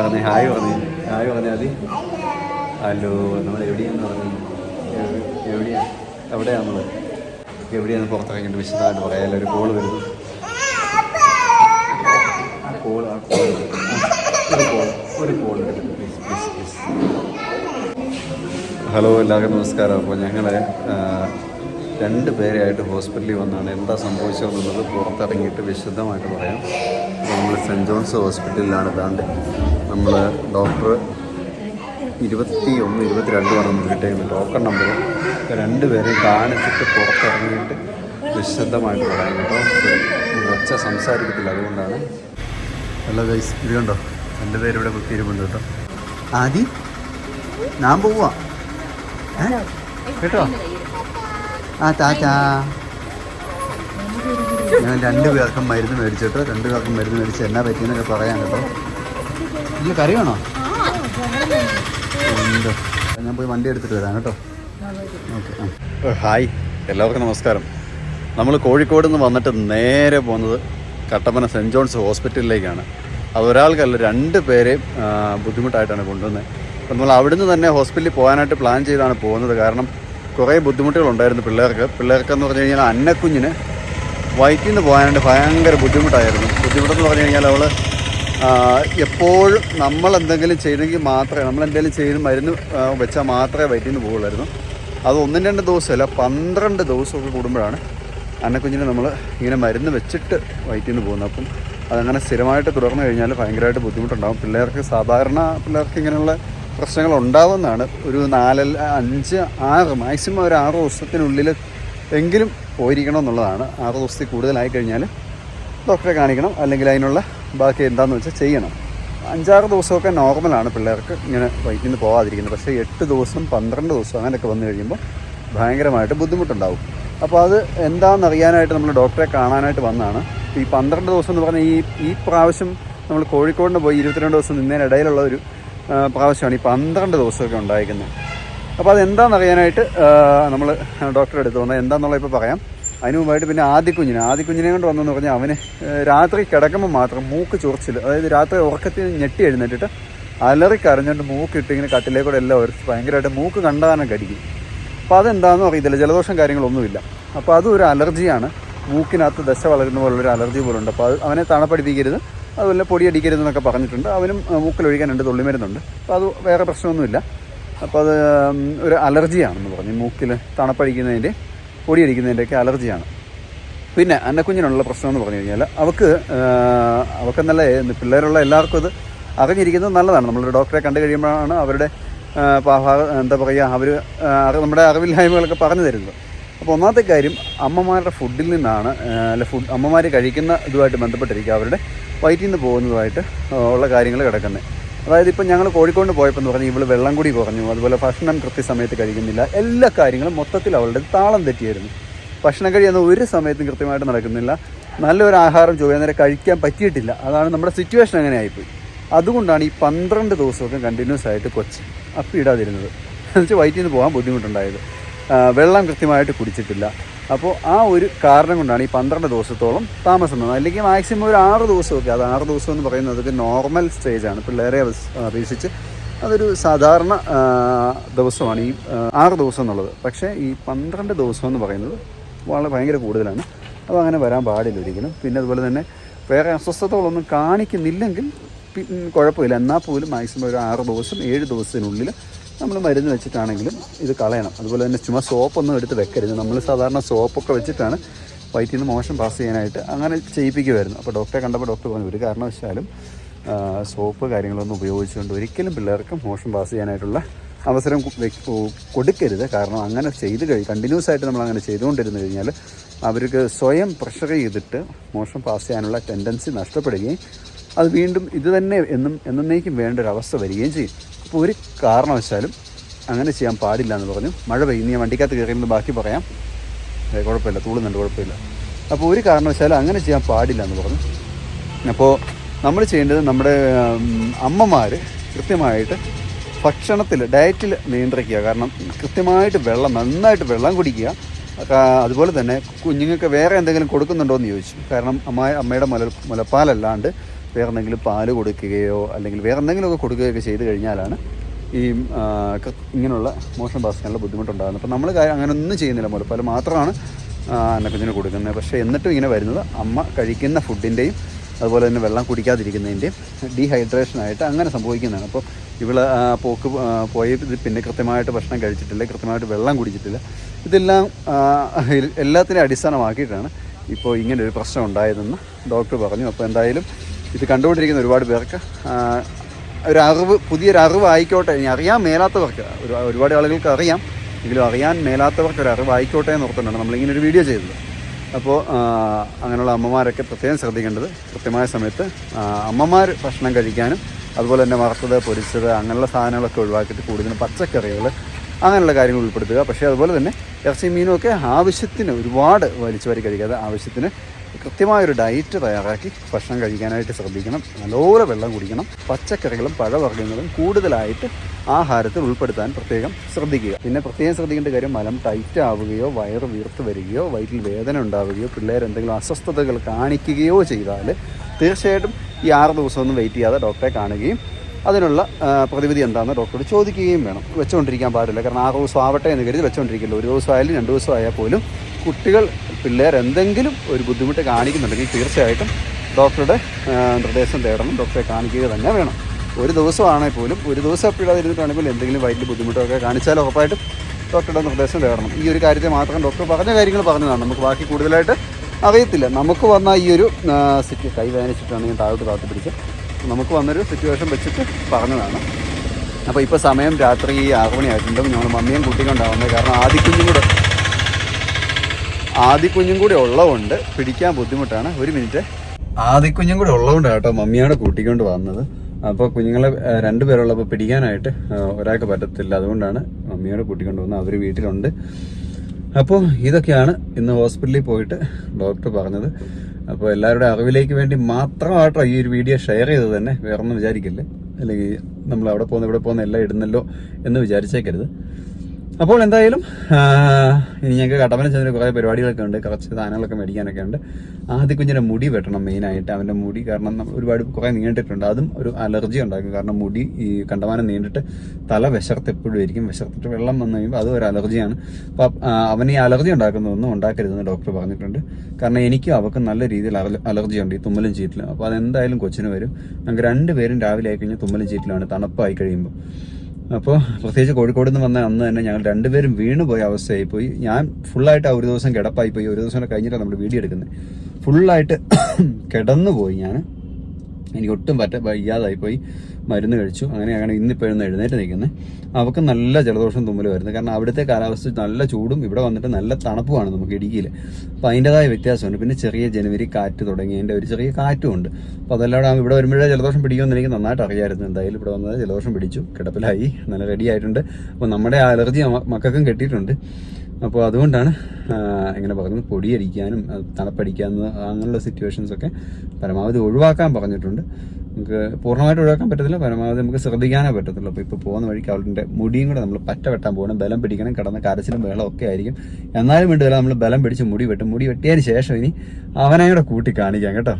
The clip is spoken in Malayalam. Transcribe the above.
പറഞ്ഞേ. ഹായ് പറഞ്ഞേ. ഹായ് പറഞ്ഞാൽ മതി ഹലോ നമ്മൾ എവിടെയാന്ന് പറഞ്ഞു? എവിടെയാണ് എവിടെയാ എവിടെയാ നമ്മൾ എവിടെയാണ് പുറത്തിറങ്ങിയിട്ട് വിശദമായിട്ട് പറയാമല്ലോ ഒരു കോൾ വരുന്നു. ആ കോൾ ആ കോൾ ഒരു കോൾ ഒരു കോൾ ഹലോ എല്ലാവർക്കും നമസ്കാരം. അപ്പോൾ ഞങ്ങൾ രണ്ട് പേരെയായിട്ട് ഹോസ്പിറ്റലിൽ വന്നാണ്. എന്താ സംഭവിച്ചതെന്നുള്ളത് പുറത്തിറങ്ങിയിട്ട് വിശദമായിട്ട് പറയാം. നമ്മൾ സെന്റ് ജോൺസ് ഹോസ്പിറ്റലിലാണ് ഇതാണ്ട് നമ്മൾ ഡോക്ടർ ഇരുപത്തി ഒന്ന് ഇരുപത്തിരണ്ടുമാണ് നമുക്ക് കിട്ടിയത് ടോക്കൺ നമ്പർ രണ്ട് പേരെയും കാണിച്ചിട്ട് പുറത്തിറങ്ങിയിട്ട് വിശദമായിട്ട് പറയാം കേട്ടോ. ഒച്ച സംസാരിക്കത്തില്ല അതുകൊണ്ടാണ്. അല്ല ഗൈസ് ഇത് കണ്ടോ? രണ്ട് പേരിവിടെ കുത്തിയിരിപ്പുണ്ട് കേട്ടോ. ആദി ഞാൻ പോവാ? കേട്ടോ? ആ താറ്റാ ഞാൻ രണ്ട് പേർക്കും മരുന്ന് മേടിച്ചിട്ടോ രണ്ട് പേർക്കും മരുന്ന് മേടിച്ച് എന്നാ പറ്റിയെന്നൊക്കെ പറയാം കേട്ടോ. ഇല്ല കറിയാണോ? ഉണ്ട്. ഞാൻ പോയി വണ്ടി എടുത്തിട്ട് വരാം കേട്ടോ. Okay hi. എല്ലാവർക്കും നമസ്കാരം. നമ്മൾ കോഴിക്കോട് നിന്ന് വന്നിട്ട് നേരെ പോകുന്നത് കട്ടപ്പന സെന്റ് ജോൺസ് ഹോസ്പിറ്റലിലേക്കാണ്. അത് ഒരാൾക്കല്ല രണ്ട് പേരെയും ബുദ്ധിമുട്ടായിട്ടാണ് കൊണ്ടുവന്നത്. അപ്പം നമ്മൾ അവിടുന്ന് തന്നെ ഹോസ്പിറ്റലിൽ പോകാനായിട്ട് പ്ലാൻ ചെയ്താണ് പോകുന്നത്. കാരണം കുറേ ബുദ്ധിമുട്ടുകളുണ്ടായിരുന്നു പിള്ളേർക്ക്. പിള്ളേർക്കെന്ന് പറഞ്ഞു കഴിഞ്ഞാൽ അന്നക്കുഞ്ഞിന് വയറ്റിൽ നിന്ന് പോകാനായിട്ട് ഭയങ്കര ബുദ്ധിമുട്ടായിരുന്നു. ബുദ്ധിമുട്ടെന്ന് പറഞ്ഞു കഴിഞ്ഞാൽ അവൾ എപ്പോഴും നമ്മൾ എന്തെങ്കിലും ചെയ്തെങ്കിൽ മാത്രമേ നമ്മൾ എന്തെങ്കിലും ചെയ്ത് മരുന്ന് വെച്ചാൽ മാത്രമേ വയറ്റിൽ നിന്ന് പോകുള്ളായിരുന്നു അത് ഒന്നും രണ്ട് ദിവസമല്ല പന്ത്രണ്ട് ദിവസമൊക്കെ കൂടുമ്പോഴാണ് അന്നക്കുഞ്ഞിനെ നമ്മൾ ഇങ്ങനെ മരുന്ന് വെച്ചിട്ട് വയറ്റിൽ നിന്ന് പോകുന്നത്. അപ്പം അതങ്ങനെ സ്ഥിരമായിട്ട് തുടർന്നു കഴിഞ്ഞാൽ ഭയങ്കരമായിട്ട് ബുദ്ധിമുട്ടുണ്ടാകും. പിള്ളേർക്ക് സാധാരണ പിള്ളേർക്ക് ഇങ്ങനെയുള്ള പ്രശ്നങ്ങൾ ഉണ്ടാവുന്നതാണ് ഒരു നാല് അഞ്ച് ആറ് മാക്സിമം ഒരു ആറ് ദിവസത്തിനുള്ളിൽ എങ്കിലും പോയിരിക്കണം എന്നുള്ളതാണ് ആറ് ദിവസത്തിൽ കൂടുതലായി കഴിഞ്ഞാൽ ഡോക്ടറെ കാണിക്കണം. അല്ലെങ്കിൽ അതിനുള്ള ബാക്കി എന്താണെന്ന് വെച്ചാൽ ചെയ്യണം. അഞ്ചാറ് ദിവസമൊക്കെ നോർമലാണ് പിള്ളേർക്ക് ഇങ്ങനെ വൈറ്റിൽ നിന്ന് പോകാതിരിക്കുന്നത് പക്ഷേ എട്ട് ദിവസം പന്ത്രണ്ട് ദിവസം അങ്ങനെയൊക്കെ വന്നു കഴിയുമ്പോൾ ഭയങ്കരമായിട്ട് ബുദ്ധിമുട്ടുണ്ടാവും. അപ്പോൾ അത് എന്താണെന്ന് അറിയാനായിട്ട് നമ്മൾ ഡോക്ടറെ കാണാനായിട്ട് വന്നതാണ് ഈ പന്ത്രണ്ട് ദിവസം എന്ന് പറഞ്ഞാൽ ഈ ഈ പ്രാവശ്യം നമ്മൾ കോഴിക്കോടിന് പോയി ഇരുപത്തിരണ്ട് ദിവസം നിന്നതിനിടയിലുള്ള ഒരു പ്രാവശ്യമാണ് ഈ പന്ത്രണ്ട് ദിവസമൊക്കെ ഉണ്ടായിരിക്കുന്നത്. അപ്പോൾ അതെന്താണെന്ന് അറിയാനായിട്ട് നമ്മൾ ഡോക്ടറെ അടുത്ത് വന്നത്. എന്താണെന്നുള്ള ഇപ്പോൾ പറയാം. അതിന് മുമ്പായിട്ട് പിന്നെ ആദ്യക്കുഞ്ഞിനെ ആദ്യക്കുഞ്ഞിനെ കൊണ്ട് വന്നെന്ന് പറഞ്ഞാൽ അവന് രാത്രി കിടക്കുമ്പോൾ മാത്രം മൂക്ക് ചൊറിച്ചിൽ അതായത് രാത്രി ഉറക്കത്തിൽ ഞെട്ടി എഴുന്നേറ്റിട്ട് അലറി കരഞ്ഞുകൊണ്ട് മൂക്കിട്ട് ഇങ്ങനെ കട്ടിലേക്കൂടെ എല്ലാം ഒരു ഭയങ്കരമായിട്ട് മൂക്ക് കണ്ടാനം കടിക്കും. അപ്പോൾ അതെന്താണെന്ന് അറിയത്തില്ല ജലദോഷം കാര്യങ്ങളൊന്നുമില്ല. അപ്പോൾ അതും ഒരു അലർജിയാണ്. മൂക്കിനകത്ത് ദശ വളരുന്ന പോലുള്ളൊരു അലർജി പോലുണ്ട്. അപ്പോൾ അത് അവനെ തണുപ്പടിപ്പിക്കരുത്. അതുപോലെ പൊടിയടിക്കരുതെന്നൊക്കെ പറഞ്ഞിട്ടുണ്ട്. അവനും മൂക്കിലൊഴിക്കാൻ രണ്ട് തുള്ളിമരുന്നുണ്ട് അപ്പോൾ അത് വേറെ പ്രശ്നമൊന്നുമില്ല. അപ്പോൾ അത് ഒരു അലർജിയാണെന്ന് പറഞ്ഞു. മൂക്കിൽ തണുപ്പടിക്കുന്നതിന്റെ പൊടിയടിക്കുന്നതിന്റെയൊക്കെ അലർജിയാണ്. പിന്നെ അന്നക്കുഞ്ഞിനുള്ള പ്രശ്നം എന്ന് പറഞ്ഞു കഴിഞ്ഞാൽ അവൾക്ക് അവൾക്കെന്നല്ല നല്ല പിള്ളേരുള്ള എല്ലാവർക്കും ഇത് അറിഞ്ഞിരിക്കുന്നത് നല്ലതാണ്. നമ്മളൊരു ഡോക്ടറെ കണ്ടു കഴിയുമ്പോഴാണ് അവരുടെ എന്താ പറയുക അവർ നമ്മുടെ അറിവില്ലായ്മകളൊക്കെ പറഞ്ഞു തരുന്നത്. അപ്പോൾ ഒന്നാമത്തെ കാര്യം അമ്മമാരുടെ ഫുഡിൽ നിന്നാണ് അല്ല ഫുഡ് അമ്മമാർ കഴിക്കുന്ന ഇതുമായിട്ട് ബന്ധപ്പെട്ടിരിക്കുക. അവരുടെ വയറ്റിൽ നിന്ന് പോകുന്നതുമായിട്ട് ഉള്ള കാര്യങ്ങൾ കിടക്കുന്നത്. അതായത് ഇപ്പം ഞങ്ങൾ കോഴിക്കോട് പോയപ്പോൾ എന്ന് പറഞ്ഞാൽ ഇവൾ വെള്ളം കൂടി കുറഞ്ഞു. അതുപോലെ ഭക്ഷണം കൃത്യസമയത്ത് കഴിക്കുന്നില്ല. എല്ലാ കാര്യങ്ങളും മൊത്തത്തിൽ അവളുടെ താളം തെറ്റിയായിരുന്നു. ഭക്ഷണം കഴിയുന്ന ഒരു സമയത്തും കൃത്യമായിട്ട് നടക്കുന്നില്ല. നല്ലൊരു ആഹാരം ചൊവ്വേന്നേരം കഴിക്കാൻ പറ്റിയിട്ടില്ല. അതാണ് നമ്മുടെ സിറ്റുവേഷൻ അങ്ങനെ ആയിപ്പോയി. അതുകൊണ്ടാണ് ഈ പന്ത്രണ്ട് ദിവസമൊക്കെ കണ്ടിന്യൂസ് ആയിട്ട് കൊച്ച് അപ്പിടാതിരുന്നത് എന്നുവെച്ചാൽ വയറ്റിൽ നിന്ന് പോകാൻ ബുദ്ധിമുട്ടുണ്ടായത്. വെള്ളം കൃത്യമായിട്ട് കുടിച്ചിട്ടില്ല. അപ്പോൾ ആ ഒരു കാരണം കൊണ്ടാണ് ഈ പന്ത്രണ്ട് ദിവസത്തോളം താമസം വന്നത് അല്ലെങ്കിൽ മാക്സിമം ഒരു ആറ് ദിവസമൊക്കെ അത് ആറ് ദിവസം എന്ന് പറയുന്നത് അതൊക്കെ നോർമൽ സ്റ്റേജാണ് പിള്ളേരെ അപേക്ഷ- അപേക്ഷിച്ച് അതൊരു സാധാരണ ദിവസമാണ് ഈ ആറ് ദിവസം എന്നുള്ളത്. പക്ഷേ ഈ പന്ത്രണ്ട് ദിവസം എന്ന് പറയുന്നത് വളരെ ഭയങ്കര കൂടുതലാണ്. അപ്പോൾ അങ്ങനെ വരാൻ പാടില്ല ഒരിക്കലും. പിന്നെ അതുപോലെ തന്നെ വേറെ അസ്വസ്ഥതകളൊന്നും കാണിക്കുന്നില്ലെങ്കിൽ കുഴപ്പമില്ല. എന്നാൽ പോലും മാക്സിമം ഒരു ആറ് ദിവസം ഏഴ് ദിവസത്തിനുള്ളിൽ നമ്മൾ മരുന്ന് വെച്ചിട്ടാണെങ്കിലും ഇത് കളയണം. അതുപോലെ തന്നെ ചുമ്മാ സോപ്പൊന്നും എടുത്ത് വെക്കരുത്. നമ്മൾ സാധാരണ സോപ്പൊക്കെ വെച്ചിട്ടാണ് വയറ്റിൽ നിന്ന് മോശം പാസ് ചെയ്യാനായിട്ട് അങ്ങനെ ചെയ്യിപ്പിക്കുമായിരുന്നു അപ്പോൾ ഡോക്ടറെ കണ്ടപ്പോൾ ഡോക്ടർ പറഞ്ഞു ഒരു കാരണവശാലും സോപ്പ് കാര്യങ്ങളൊന്നും ഉപയോഗിച്ചുകൊണ്ട് ഒരിക്കലും പിള്ളേർക്ക് മോശം പാസ് ചെയ്യാനായിട്ടുള്ള അവസരം കൊടുക്കരുത്. കാരണം അങ്ങനെ ചെയ്ത് കഴി കണ്ടിന്യൂസ് ആയിട്ട് നമ്മൾ അങ്ങനെ ചെയ്തുകൊണ്ടിരുന്നു കഴിഞ്ഞാൽ അവർക്ക് സ്വയം പ്രഷർ ചെയ്തിട്ട് മോശം പാസ് ചെയ്യാനുള്ള ടെൻഡൻസി നഷ്ടപ്പെടുകയും അത് വീണ്ടും ഇത് തന്നെ എന്നും എന്നേക്കും വേണ്ട ഒരു അവസ്ഥ വരികയും ചെയ്യും. അപ്പോൾ ഒരു കാരണവശാലും അങ്ങനെ ചെയ്യാൻ പാടില്ല എന്ന് പറഞ്ഞു. മഴ പെയ്യുന്ന. ഞാൻ വണ്ടിക്കകത്ത് കയറിയത് ബാക്കി പറയാം. കുഴപ്പമില്ല. തൂളുന്നുണ്ട് കുഴപ്പമില്ല. അപ്പോൾ ഒരു കാരണവശാലും അങ്ങനെ ചെയ്യാൻ പാടില്ല എന്ന് പറഞ്ഞു. അപ്പോൾ നമ്മൾ ചെയ്യേണ്ടത് നമ്മുടെ അമ്മമാർ കൃത്യമായിട്ട് ഭക്ഷണത്തിൽ ഡയറ്റിൽ നിയന്ത്രിക്കുക. കാരണം കൃത്യമായിട്ട് വെള്ളം നന്നായിട്ട് വെള്ളം കുടിക്കുക. അതുപോലെ തന്നെ കുഞ്ഞുങ്ങൾക്ക് വേറെ എന്തെങ്കിലും കൊടുക്കുന്നുണ്ടോ എന്ന് ചോദിച്ചു. കാരണം അമ്മ അമ്മയുടെ മുല മുലപ്പാലല്ലാണ്ട് വേറെ എന്തെങ്കിലും പാൽ കൊടുക്കുകയോ അല്ലെങ്കിൽ വേറെ എന്തെങ്കിലുമൊക്കെ കൊടുക്കുകയൊക്കെ ചെയ്ത് കഴിഞ്ഞാലാണ് ഈ ഇങ്ങനെയുള്ള മോഷൻ ബാസ്കാനുള്ള ബുദ്ധിമുട്ടുണ്ടാകുന്നത്. അപ്പോൾ നമ്മൾ അങ്ങനെ ഒന്നും ചെയ്യുന്നില്ല മുലപ്പാൽ മാത്രമാണ് അന്നക്കുഞ്ഞിന് കൊടുക്കുന്നത്. പക്ഷേ എന്നിട്ടും ഇങ്ങനെ വരുന്നത് അമ്മ കഴിക്കുന്ന ഫുഡിന്റെയും അതുപോലെ തന്നെ വെള്ളം കുടിക്കാതിരിക്കുന്നതിന്റെയും ഡീഹൈഡ്രേഷനായിട്ട് അങ്ങനെ സംഭവിക്കുന്നതാണ്. അപ്പോൾ ഇവൾ പോക്ക് പോയി പിന്നെ കൃത്യമായിട്ട് ഭക്ഷണം കഴിച്ചിട്ടില്ല കൃത്യമായിട്ട് വെള്ളം കുടിച്ചിട്ടില്ല. ഇതെല്ലാം എല്ലാത്തിനെയും അടിസ്ഥാനമാക്കിയിട്ടാണ് ഇപ്പോൾ ഇങ്ങനെ ഒരു പ്രശ്നം ഉണ്ടായതെന്ന് ഡോക്ടർ പറഞ്ഞു. അപ്പോൾ എന്തായാലും ഇത് കണ്ടുകൊണ്ടിരിക്കുന്ന ഒരുപാട് പേർക്ക് ഒരു അറിവ് പുതിയൊരു അറിവ് ആയിക്കോട്ടെ ഇനി അറിയാൻ മേലാത്തവർക്ക് ഒരു ഒരുപാട് ആളുകൾക്ക് അറിയാം. എങ്കിലും അറിയാൻ മേലാത്തവർക്ക് ഒരു അറിവ് ആയിക്കോട്ടെ എന്ന് ഓർത്തുകൊണ്ടാണ് നമ്മളിങ്ങനെ ഒരു വീഡിയോ ചെയ്തത്. അപ്പോൾ അങ്ങനെയുള്ള അമ്മമാരൊക്കെ പ്രത്യേകം ശ്രദ്ധിക്കേണ്ടത് കൃത്യമായ സമയത്ത് അമ്മമാർ ഭക്ഷണം കഴിക്കാനും അതുപോലെ തന്നെ വറുത്തത് പൊരിച്ചത് അങ്ങനെയുള്ള സാധനങ്ങളൊക്കെ ഒഴിവാക്കിയിട്ട് കൂടുതലും പച്ചക്കറികൾ അങ്ങനെയുള്ള കാര്യങ്ങൾ ഉൾപ്പെടുത്തുക. പക്ഷേ അതുപോലെ തന്നെ ഇറച്ചി മീനും ഒക്കെ ആവശ്യത്തിന് ഒരുപാട് വലിച്ചു വരി കഴിക്കാതെ ആവശ്യത്തിന് കൃത്യമായൊരു ഡയറ്റ് തയ്യാറാക്കി ഭക്ഷണം കഴിക്കാനായിട്ട് ശ്രദ്ധിക്കണം. നല്ലപോലെ വെള്ളം കുടിക്കണം. പച്ചക്കറികളും പഴവർഗങ്ങളും കൂടുതലായിട്ട് ആഹാരത്തിൽ ഉൾപ്പെടുത്താൻ പ്രത്യേകം ശ്രദ്ധിക്കുക. പിന്നെ പ്രത്യേകം ശ്രദ്ധിക്കേണ്ട കാര്യം മലം ടൈറ്റ് ആവുകയോ വയറ് വീർത്ത് വരികയോ വയറ്റിൽ വേദന ഉണ്ടാവുകയോ പിള്ളേർ എന്തെങ്കിലും അസ്വസ്ഥതകൾ കാണിക്കുകയോ ചെയ്താൽ തീർച്ചയായിട്ടും ഈ ആറ് ദിവസമൊന്നും വെയിറ്റ് ചെയ്യാതെ ഡോക്ടറെ കാണുകയും അതിനുള്ള പ്രതിവിധി എന്താണെന്ന് ഡോക്ടറോട് ചോദിക്കുകയും വേണം. വെച്ചുകൊണ്ടിരിക്കാൻ പാടില്ല. കാരണം ആറ് ദിവസം ആവട്ടെ എന്ന് കരുതി വെച്ചുകൊണ്ടിരിക്കില്ല ഒരു ദിവസമായാലും രണ്ട് ദിവസമായാൽ പോലും കുട്ടികൾ പിള്ളേർ എന്തെങ്കിലും ഒരു ബുദ്ധിമുട്ട് കാണിക്കുന്നുണ്ടെങ്കിൽ തീർച്ചയായിട്ടും ഡോക്ടറുടെ നിർദ്ദേശം തേടണം. ഡോക്ടറെ കാണിക്കുക തന്നെ വേണം. ഒരു ദിവസമാണെങ്കിൽ പോലും ഒരു ദിവസം എപ്പോഴും അതിരുന്നിട്ടാണെങ്കിൽ എന്തെങ്കിലും വയറ്റിൽ ബുദ്ധിമുട്ടൊക്കെ കാണിച്ചാൽ ഉറപ്പായിട്ടും ഡോക്ടറുടെ നിർദ്ദേശം തേടണം. ഈ ഒരു കാര്യത്തെ മാത്രം ഡോക്ടർ പറഞ്ഞ കാര്യങ്ങൾ പറഞ്ഞതാണ്. നമുക്ക് ബാക്കി കൂടുതലായിട്ട് അറിയത്തില്ല. നമുക്ക് വന്ന ഈ ഒരു സിറ്റി കൈ വേദനിച്ചിട്ടാണ് ഞാൻ താഴോട്ട് താത്തി പിടിച്ച് നമുക്ക് വന്നൊരു സിറ്റുവേഷൻ വെച്ചിട്ട് പറഞ്ഞതാണ്. അപ്പോൾ ഇപ്പോൾ സമയം രാത്രി ആറ് മണിയായിട്ടുണ്ട് ഞങ്ങൾ മമ്മിയും കുട്ടിയും കുട്ടിക്കൊണ്ടാവുന്നത് കാരണം ആദ്യക്കുഞ്ഞും കൂടെ ആദ്യക്കുഞ്ഞും കൂടി ഉള്ളതുകൊണ്ട് പിടിക്കാൻ ബുദ്ധിമുട്ടാണ്. ഒരു മിനിറ്റ്. ആദിക്കുഞ്ഞും കൂടി ഉള്ളതുകൊണ്ടാണ് കേട്ടോ മമ്മിയാണ് കൂട്ടിക്കൊണ്ട് വന്നത്. അപ്പോൾ കുഞ്ഞുങ്ങളെ രണ്ടുപേരുള്ളപ്പോൾ പിടിക്കാനായിട്ട് ഒരാൾക്ക് പറ്റത്തില്ല. അതുകൊണ്ടാണ് മമ്മിയോട് കൂട്ടിക്കൊണ്ട് വന്നത്. അവർ വീട്ടിലുണ്ട്. അപ്പോൾ ഇതൊക്കെയാണ് ഇന്ന് ഹോസ്പിറ്റലിൽ പോയിട്ട് ഡോക്ടർ പറഞ്ഞത്. അപ്പോൾ എല്ലാവരുടെ അറിവിലേക്ക് വേണ്ടി മാത്രമായിട്ടോ ഈ ഒരു വീഡിയോ ഷെയർ ചെയ്തത് തന്നെ. വേറൊന്നും വിചാരിക്കില്ല? അല്ലെങ്കിൽ നമ്മൾ അവിടെ പോകുന്ന ഇവിടെ പോകുന്ന എല്ലാം ഇടുന്നല്ലോ എന്ന് വിചാരിച്ചേക്കരുത്. അപ്പോൾ എന്തായാലും ഇനി ഞങ്ങൾക്ക് കട്ടപ്പന ചെന്നൊരു കുറേ പരിപാടികളൊക്കെ ഉണ്ട്. കുറച്ച് സാധനങ്ങളൊക്കെ മേടിക്കാനൊക്കെ ഉണ്ട്. ആദ്യ കുഞ്ഞിന്റെ മുടി വെട്ടണം മെയിനായിട്ട്. അവന്റെ മുടി കാരണം ഒരുപാട് കുറേ നീണ്ടിട്ടുണ്ട്. അതും ഒരു അലർജി ഉണ്ടാക്കും. കാരണം മുടി ഈ കണ്ടമാനം നീണ്ടിട്ട് തല വിശർത്ത് എപ്പോഴും ആയിരിക്കും വിശർത്തിട്ട് വെള്ളം വന്നു കഴിയുമ്പോൾ അതും ഒരു അലർജിയാണ്. അപ്പോൾ അവൻ ഈ അലർജി ഉണ്ടാക്കുന്നതൊന്നും ഉണ്ടാക്കരുതെന്ന് ഡോക്ടർ പറഞ്ഞിട്ടുണ്ട്. കാരണം എനിക്കും അവർക്ക് നല്ല രീതിയിൽ അലർജി ഉണ്ട് ഈ തുമ്മലും ചീറ്റിലും. അപ്പോൾ അതെന്തായാലും കൊച്ചിന് വരും. ഞങ്ങൾക്ക് രണ്ടുപേരും രാവിലെ ആയി കഴിഞ്ഞാൽ തുമ്മലും ചീറ്റിലാണ് തണുപ്പായി കഴിയുമ്പോൾ അപ്പോൾ പ്രത്യേകിച്ച് കോഴിക്കോട് നിന്ന് വന്ന അന്ന് തന്നെ ഞങ്ങൾ രണ്ടുപേരും വീണ് പോയ അവസ്ഥയായി പോയി. ഞാൻ ഫുള്ളായിട്ട് ആ ഒരു ദിവസം കിടപ്പായി പോയി. ഒരു ദിവസം കഴിഞ്ഞിട്ടാണ് നമ്മൾ വീഡിയോ എടുക്കുന്നത്. ഫുള്ളായിട്ട് കിടന്നു പോയി ഞാൻ എനിക്ക് ഒട്ടും പറ്റ വയ്യാതായി പോയി. മരുന്ന് കഴിച്ചു. അങ്ങനെയാണ് ഇന്നിപ്പോൾ ഇന്ന് എഴുന്നേറ്റ് നിൽക്കുന്നത് അവർക്ക് നല്ല ജലദോഷം തുമ്മൽ വരുന്നത് കാരണം അവിടുത്തെ കാലാവസ്ഥ നല്ല ചൂടും ഇവിടെ വന്നിട്ട് നല്ല തണുപ്പുമാണ് നമുക്ക് ഇടുക്കിയിൽ അപ്പോൾ അതിന്റെതായ വ്യത്യാസമുണ്ട്. പിന്നെ ചെറിയ ജനുവരി കാറ്റ് തുടങ്ങിയതിന്റെ ഒരു ചെറിയ കാറ്റും ഉണ്ട് അപ്പോൾ അതെല്ലാം ഇവിടെ വരുമ്പോഴേ ജലദോഷം പിടിക്കുമെന്ന് എനിക്ക് നന്നായിട്ട് അറിയാമായിരുന്നു. എന്തായാലും ഇവിടെ വന്നത് ജലദോഷം പിടിച്ചു. കിടപ്പിലായി. നല്ല റെഡി ആയിട്ടുണ്ട്. അപ്പോൾ നമ്മുടെ അലർജി മക്കൾക്കും കെട്ടിയിട്ടുണ്ട്. അപ്പോൾ അതുകൊണ്ടാണ് ഇങ്ങനെ പറയുന്നത് പൊടിയടിക്കാനും തണുപ്പടിക്കാനും അങ്ങനെയുള്ള സിറ്റുവേഷൻസൊക്കെ പരമാവധി ഒഴിവാക്കാൻ പറഞ്ഞിട്ടുണ്ട്. നമുക്ക് പൂർണമായിട്ട് ഒഴിവാക്കാൻ പറ്റത്തില്ല പരമാവധി നമുക്ക് ശ്രദ്ധിക്കാനേ പറ്റത്തുള്ളൂ. അപ്പോൾ ഇപ്പോൾ പോകുന്ന വഴിക്ക് അവളുടെ മുടിയും കൂടെ നമ്മൾ പറ്റ വെട്ടാൻ പോകണം ബലം പിടിക്കണം കിടന്ന് കരച്ചിലും ബഹളം ഒക്കെ ആയിരിക്കും. എന്നാലും വേണ്ടില്ല നമ്മൾ ബലം പിടിച്ച് മുടി വെട്ടും. മുടി വെട്ടിയതിന് ശേഷം ഇനി അവനെ കൂടെ കൂട്ടി കാണിക്കാം കേട്ടോ.